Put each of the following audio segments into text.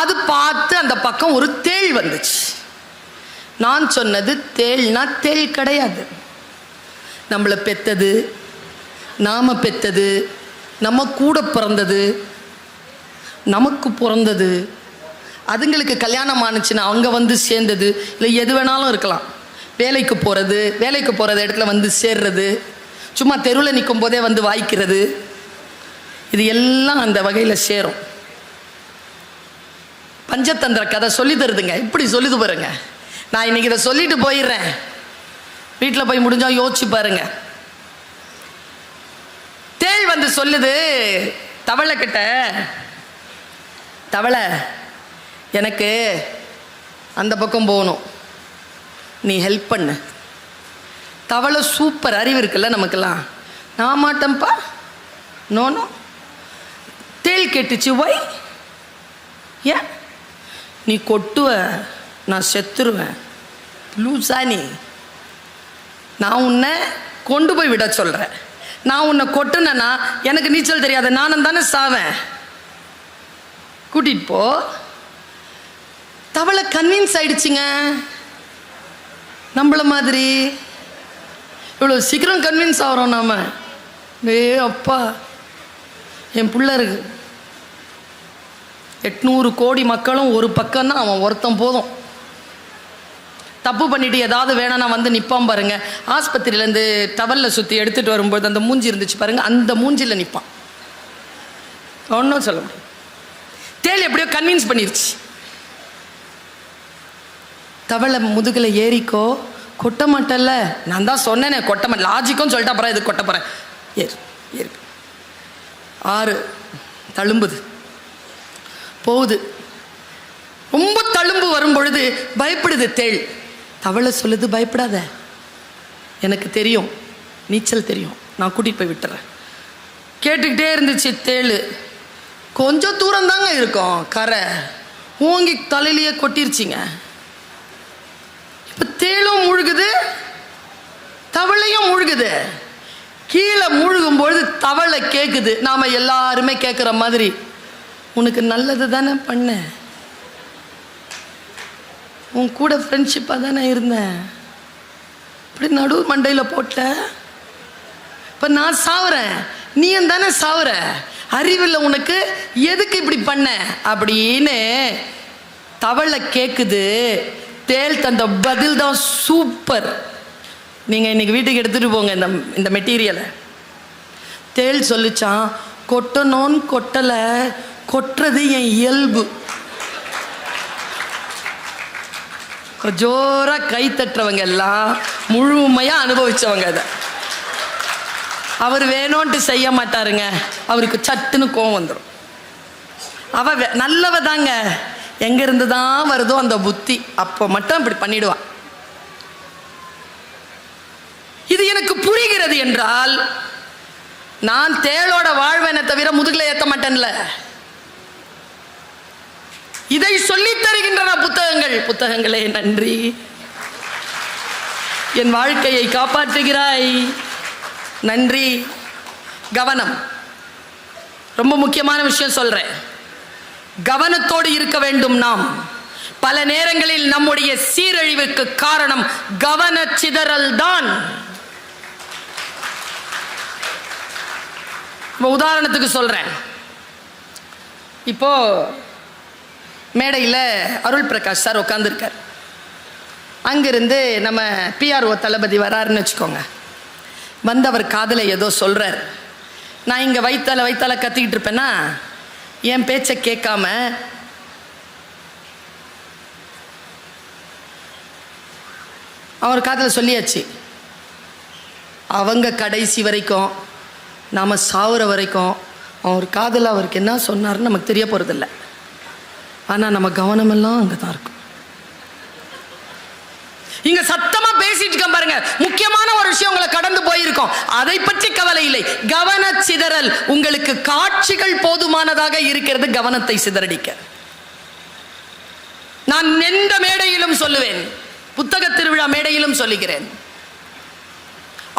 அது பார்த்து அந்த பக்கம் ஒரு தேள் வந்துச்சு. நான் சொன்னது தேள்னா தேள் கிடையாது. நம்மளை பெத்தது நாம பெத்தது நம்ம கூட பிறந்தது நமக்கு பிறந்தது அதுங்களுக்கு கல்யாணம் ஆணுச்சுன்னா அவங்க வந்து சேர்ந்தது இல்லை எது வேணாலும் இருக்கலாம். வேலைக்கு போகிறது வேலைக்கு போகிறது இடத்துல வந்து சேர்றது சும்மா தெருவில் நிற்கும் போதே வந்து வாய்க்கிறது இது எல்லாம் அந்த வகையில் சேரும். பஞ்சதந்திர கதை சொல்லி தருதுங்க. இப்படி சொல்லிது பாருங்க. நான் இன்னைக்கு இதை சொல்லிட்டு போயிடுறேன். வீட்டில் போய் முடிஞ்சால் யோசிச்சு பாருங்க. தேள் வந்து சொல்லுது தவளை கிட்ட தவளை எனக்கு அந்த பக்கம் போகணும். நீ ஹெல்ப் பண்ணு. தவளை சூப்பர் அறிவு இருக்குல்ல நமக்கெல்லாம். நான் மாட்டேன்ப்பா. நோனோ தேள் கேட்டுச்சு ஒய் ஏன் நீ கொட்டுவ நான் செத்துருவேன். லூசா நீ. நான் உன்னை கொண்டு போய் விட சொல்கிறேன் நான் உன்னை கொட்டுனேன்னா எனக்கு நீச்சல் தெரியாது. நானும் தானே சாவேன். கூட்டிட்டு போ. தவளை கன்வின்ஸ் ஆயிடுச்சுங்க. நம்மள மாதிரி. இவ்வளோ சீக்கிரம் கன்வின்ஸ் ஆகிறோம் நாம. ஏ அப்பா. என் பிள்ளை இருக்குது எட்நூறு கோடி மக்களும் ஒரு பக்கம்னா அவன் ஒருத்தன் போதும். தப்பு பண்ணிட்டு ஏதாவது வேணும்னா வந்து நிற்பான் பாருங்க. ஆஸ்பத்திரியிலேருந்து டவலில் சுற்றி எடுத்துகிட்டு வரும்போது அந்த மூஞ்சி இருந்துச்சு பாருங்க. அந்த மூஞ்சியில் நிற்பான் ஒன்றும் சொல்ல முடியும் தேள் எப்படியோ கன்வின்ஸ் பண்ணிருச்சு. தவளை முதுகில் ஏறிக்கோ கொட்ட மாட்டல்ல. நான் தான் சொன்னேனே கொட்ட மாட்டேன். லாஜிக்கும் சொல்லிட்டு அப்புறம் இது கொட்ட போகிறேன் ஏறு ஏறு. ஆறு தழும்புது. போகுது. ரொம்ப தழும்பு வரும் பொழுது பயப்படுது தேள். தவளை சொல்லுது பயப்படாத. எனக்கு தெரியும். நீச்சல் தெரியும். நான் கூட்டிகிட்டு போய் விட்டுறேன். கேட்டுக்கிட்டே இருந்துச்சு தேள். கொஞ்சம் தூரம் தாங்க இருக்கும் கரை. ஓங்கி தலையிலேயே கொட்டிருச்சிங்க. இப்போ தேளும் முழுகுது தவளையும் முழுகுது. கீழே முழுகும் பொழுது தவளை கேட்குது நாம் எல்லாருமே கேட்குற மாதிரி. உனக்கு நல்லது தானே பண்ணேன் உன் கூட ஃப்ரெண்ட்ஷிப்பாக தானே இருந்தேன். இப்படி நடு மண்டையில் போட்ட? இப்போ நான் சாவுறேன். நீயும் தானே சாவுற? அறிவில் உனக்கு? எதுக்கு இப்படி பண்ண? அப்படின்னு தவளை கேட்குது தேள் தந்த பதில் தான் சூப்பர் நீங்கள் இன்னைக்கு வீட்டுக்கு எடுத்துகிட்டு போங்க இந்த இந்த மெட்டீரியலை தேள் சொல்லிச்சான் கொட்டணும்னு கொட்டலை. கொட்டுறது என் இயல்பு. ஜோராக கை தட்டுறவங்க எல்லாம் முழுமையாக அனுபவித்தவங்க அதை. அவர் வேணும்ன்ட்டு செய்ய மாட்டாருங்க. அவருக்கு சட்டுன்னு கோவம் வந்துடும் அவ நல்லவ தாங்க. எங்கேருந்து தான் வருதோ அந்த புத்தி அப்போ மட்டும் இப்படி பண்ணிடுவான் இது எனக்கு புரிகிறது என்றால் நான் தேளோட வாழ்வேனை தவிர முதுகில் ஏற்ற மாட்டேன்ல. இதை சொல்லித் தருகின்றன புத்தகங்கள். புத்தகங்களே நன்றி. என் வாழ்க்கையை காப்பாற்றுகிறாய். நன்றி. கவனம். ரொம்ப முக்கியமான விஷயம் சொல்றேன். கவனத்தோடு இருக்க வேண்டும் நாம். பல நேரங்களில் நம்முடைய சீரழிவுக்கு காரணம் கவன சிதறல் தான். உதாரணத்துக்கு சொல்றேன். இப்போ மேடையில் அருள் பிரகாஷ் சார் உட்காந்துருக்கார் அங்கிருந்து நம்ம பிஆர்ஓ தளபதி வராருன்னு வச்சுக்கோங்க. வந்தவர் காதில் ஏதோ சொல்கிறார் நான் இங்கே வைத்தால வைத்தால கத்திக்கிட்டு இருப்பேன்னா என் பேச்சை கேட்காம அவர் காதில் சொல்லியாச்சு. அவங்க கடைசி வரைக்கும் நாம் சாவுற வரைக்கும் அவர் காதில் அவருக்கு என்ன சொன்னார்னு நமக்கு தெரிய போகிறதில்லை ஆனால் நம்ம கவனமெல்லாம் அங்கே தான் இருக்கும். இங்க சத்தமா பேசிட்டு இருக்க பாருங்க. முக்கியமான ஒரு விஷயம் உங்களை கடந்து போயிருக்கோம். அதை பற்றி கவலை இல்லை. கவன சிதறல் உங்களுக்கு காட்சிகள் போதுமானதாக இருக்கிறது. கவனத்தை சிதறடிக்க. நான் எந்த மேடையிலும் சொல்லுவேன். புத்தக திருவிழா மேடையிலும் சொல்லுகிறேன்.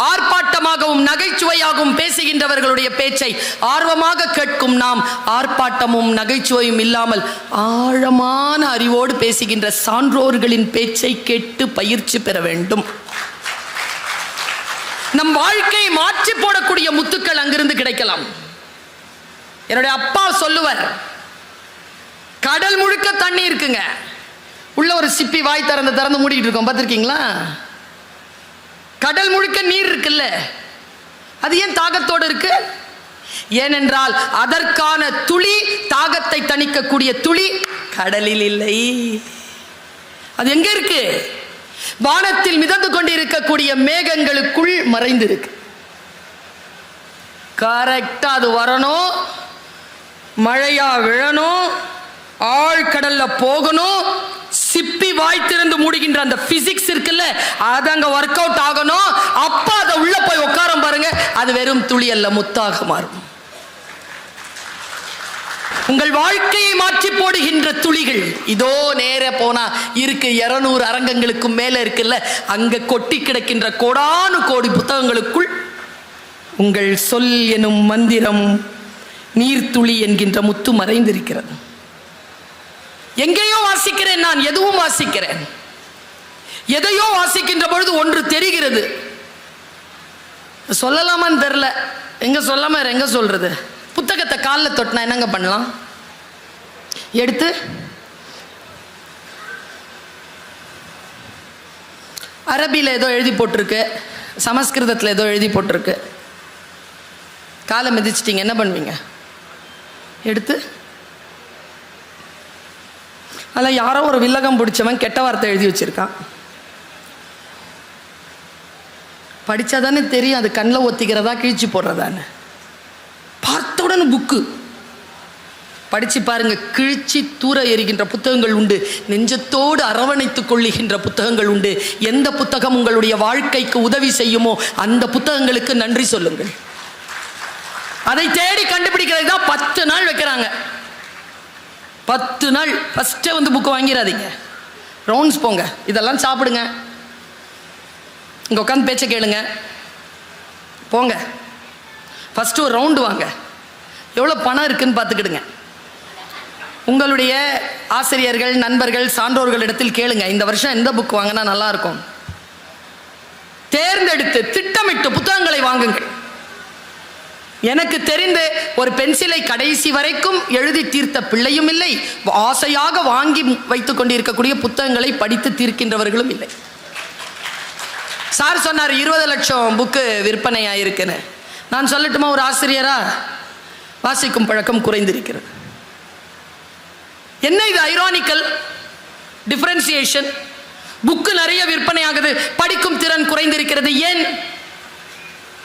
ஆர்ப்பாட்டமாகவும் நகைச்சுவையாகவும் பேசுகின்றவர்களுடைய பேச்சை ஆர்வமாக கேட்கும் நாம் ஆர்ப்பாட்டமும் நகைச்சுவையும் இல்லாமல் ஆழமான அறிவோடு பேசுகின்ற சான்றோர்களின் பேச்சை கேட்டு பயிற்சி பெற வேண்டும். நம் வாழ்க்கையை மாற்றி போடக்கூடிய முத்துக்கள் அங்கிருந்து கிடைக்கலாம். என்னுடைய அப்பா சொல்லுவர் கடல் முழுக்க தண்ணி இருக்குங்க. உள்ள ஒரு சிப்பி வாய் திறந்து திறந்து மூடிக்கிட்டு இருக்கோம். பார்த்துருக்கீங்களா? கடல் முழுக்க நீர் இருக்குல்ல? அது ஏன் தாகத்தோடு இருக்கு? ஏனென்றால் அதற்கான துளி தாகத்தை தணிக்கக்கூடிய துளி கடலில் இல்லை. அது எங்க இருக்கு? வானத்தில் மிதந்து கொண்டிருக்கக்கூடிய மேகங்களுக்குள் மறைந்திருக்கு. கரெக்டா அது வரணும். மழையா விழணும். ஆழ்கடல்ல போகணும். வாய் திறந்து மூடுகின்ற அந்த பிசிக்ஸ் இருக்குல்ல அது அங்க ஒர்க் அவுட் ஆகணும். அப்போ அதை உள்ள போய் உட்காரம் பாருங்க அது வெறும் துளி அல்ல முத்தாக மாறும். உங்கள் வாழ்க்கையை மாற்றி போடுகின்ற துளிகள் இதோ நேர போனா இருக்கு இருநூறு அரங்கங்களுக்கும் மேல இருக்குல்ல அங்க கொட்டி கிடக்கின்ற கோடானு கோடி புத்தகங்களுக்குள் உங்கள் சொல் எனும் மந்திரம் நீர்த்துளி என்கின்ற முத்து மறைந்திருக்கிறது. எங்கேயோ வாசிக்கிறேன் நான் எதுவும் வாசிக்கிறேன். எதையோ வாசிக்கின்ற பொழுது ஒன்று தெரிகிறது. சொல்லலாமான்னு தெரில எங்க சொல்லாம எங்கே எங்க சொல்றது? புத்தகத்தை காலில் தொட்டினா என்னங்க பண்ணலாம்? எடுத்து. அரபியில் ஏதோ எழுதி போட்டிருக்கு. சமஸ்கிருதத்தில் ஏதோ எழுதி போட்டிருக்கு. காலை மிதிச்சிட்டிங்க என்ன பண்ணுவீங்க? எடுத்து. அதில் யாரோ ஒரு வில்லகம் பிடிச்சவன் கெட்ட வார்த்தை எழுதி வச்சுருக்கான். படித்தா தானே தெரியும் அது கண்ணில் ஒத்திக்கிறதா கிழிச்சு போடுறதான்னு. பார்த்த உடனே புக்கு. படித்து பாருங்க கிழிச்சி தூர எறிகின்ற புத்தகங்கள் உண்டு. நெஞ்சத்தோடு அரவணைத்துக் கொள்ளுகின்ற புத்தகங்கள் உண்டு. எந்த புத்தகம் உங்களுடைய வாழ்க்கைக்கு உதவி செய்யுமோ அந்த புத்தகங்களுக்கு நன்றி சொல்லுங்கள். அதை தேடி கண்டுபிடிக்கிறது தான் பத்து நாள் வைக்கிறாங்க. பத்து நாள் ஃபஸ்ட்டே வந்து புக்கு வாங்கிடாதீங்க ரவுண்ட்ஸ் போங்க. இதெல்லாம் சாப்பிடுங்க. இங்கே உட்காந்து பேச்சை கேளுங்க. போங்க. ஃபஸ்ட்டு ஒரு ரவுண்டு வாங்க. எவ்வளோ பணம் இருக்குன்னு பார்த்துக்கிடுங்க. உங்களுடைய ஆசிரியர்கள் நண்பர்கள் சான்றோர்களிடத்தில் கேளுங்க. இந்த வருஷம் எந்த புக் வாங்கினா நல்லாயிருக்கும் தேர்ந்தெடுத்து திட்டமிட்டு புத்தகங்களை வாங்குங்கள். எனக்கு தெரிந்து ஒரு பென்சிலை கடைசி வரைக்கும் எழுதி தீர்த்த பிள்ளையும் இல்லை. ஆசையாக வாங்கி வைத்துக் கொண்டிருக்கக்கூடிய புத்தகங்களை படித்து தீர்க்கின்றவர்களும் இல்லை. சார் சொன்னார் இருபது லட்சம் புக்கு விற்பனை இருக்குன்னு நான் சொல்லட்டுமா ஒரு ஆசிரியரா? வாசிக்கும் பழக்கம் குறைந்திருக்கிறது. என்ன இது ஐரானிக்கல் டிஃபரன்சியேஷன் புக்கு நிறைய விற்பனை ஆகுது படிக்கும் திறன் குறைந்திருக்கிறது. ஏன்?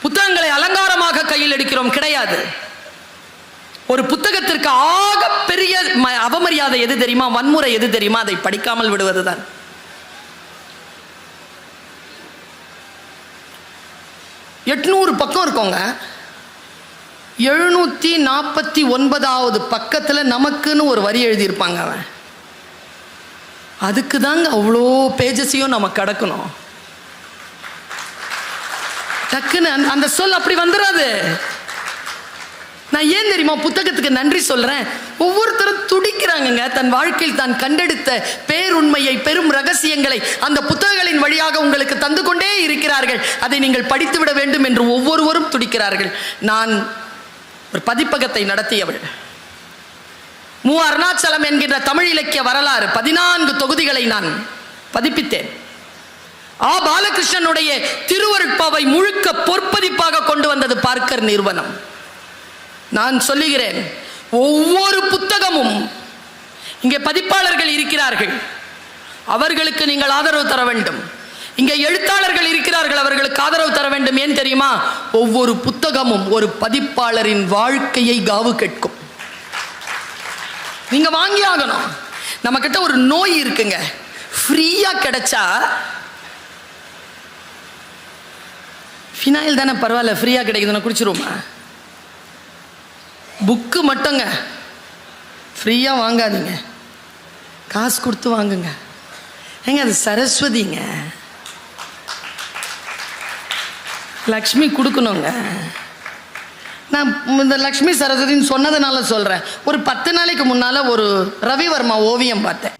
புத்தகங்களை அலங்காரமாக கையில் எடுக்கிறோம். கிடையாது. ஒரு புத்தகத்திற்கு ஆக பெரிய ம- அவமரியாதை எது தெரியுமா? வன்முறை எது தெரியுமா? அதை படிக்காமல் விடுவதுதான். எட்நூறு பக்கம் இருக்கோங்க. எழுநூற்றி நாற்பத்தி ஒன்பதாவது பக்கத்தில் நமக்குன்னு ஒரு வரி எழுதியிருப்பாங்க அவன். அதுக்கு தாங்க அவ்வளோ பேஜஸையும் நம்ம கடக்கணும். டக்குன்னு அந்த- அந்த சொல் அப்படி வந்துடாது நான் ஏன் தெரியுமா புத்தகத்துக்கு நன்றி சொல்றேன்? ஒவ்வொருத்தரும் துடிக்கிறாங்கங்க. தன் வாழ்க்கையில் தான் கண்டெடுத்த பேருண்மையை பெரும் ரகசியங்களை அந்த புத்தகங்களின் வழியாக உங்களுக்கு தந்து கொண்டே இருக்கிறார்கள். அதை நீங்கள் படித்து விட வேண்டும் என்று ஒவ்வொருவரும் துடிக்கிறார்கள். நான் ஒரு பதிப்பகத்தை நடத்தியவள். மு அருணாச்சலம் என்கின்ற தமிழ் இலக்கிய வரலாறு பதினான்கு தொகுதிகளை நான் பதிப்பித்தேன். ஆ பாலகிருஷ்ணனுடைய திருவருட்பாவை முழுக்க பொற்பதிப்பாக கொண்டு வந்தது பார்க்கர் நிறுவனம். நான் சொல்லுகிறேன் ஒவ்வொரு புத்தகமும் இங்கே பதிப்பாளர்கள் இருக்கிறார்கள். அவர்களுக்கு நீங்கள் ஆதரவு தர வேண்டும். இங்கே எழுத்தாளர்கள் இருக்கிறார்கள் அவர்களுக்கு ஆதரவு தர வேண்டும். ஏன் தெரியுமா? ஒவ்வொரு புத்தகமும் ஒரு பதிப்பாளரின் வாழ்க்கையை காவு கேட்கும். நீங்க வாங்கி ஆகணும் நம்ம கிட்ட ஒரு நோய் இருக்குங்க. ஃப்ரீயா கிடைச்சா ஃபினாயில் தானே பரவாயில்ல ஃப்ரீயாக கிடைக்குதுன்னு குடிச்சிருவோமா? புக்கு மட்டுங்க. ஃப்ரீயாக வாங்காதீங்க. காசு கொடுத்து வாங்குங்க. ஏங்க அது சரஸ்வதிங்க. லக்ஷ்மி கொடுக்கணுங்க. நான் இந்த லக்ஷ்மி சரஸ்வதின்னு சொன்னதுனால சொல்கிறேன் ஒரு பத்து நாளைக்கு முன்னால் ஒரு ரவிவர்மா ஓவியம் பார்த்தேன்.